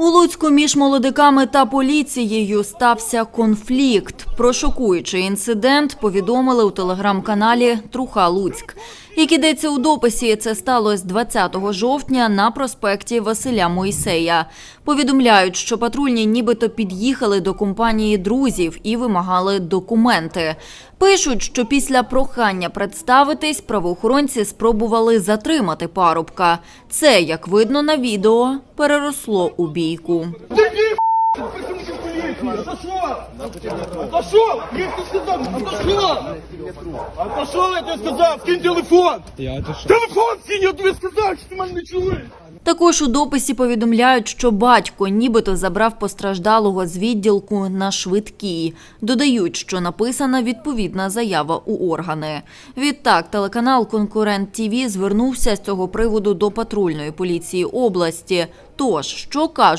У Луцьку між молодиками та поліцією стався конфлікт. Про шокуючий інцидент повідомили у телеграм-каналі Труха Луцьк. Як ідеться у дописі, це сталося 20 жовтня на проспекті Василя Мойсея. Повідомляють, що патрульні нібито під'їхали до компанії друзів і вимагали документи. Пишуть, що після прохання представитись правоохоронці спробували затримати парубка. Це, як видно на відео, переросло у бійку. Працівники поліції! Отошов! Отошов! Як ти сказав? Отошов! Отошов, я тобі сказав! Скинь телефон! Я отошел. Телефон скинь, я тобі сказав, що ти мене не чуєш! Також у дописі повідомляють, що батько нібито забрав постраждалого з відділку на швидкій. Додають, що написана відповідна заява у органи. Відтак, телеканал Конкурент ТІВІ звернувся з цього приводу до патрульної поліції області. Тож, що кажуть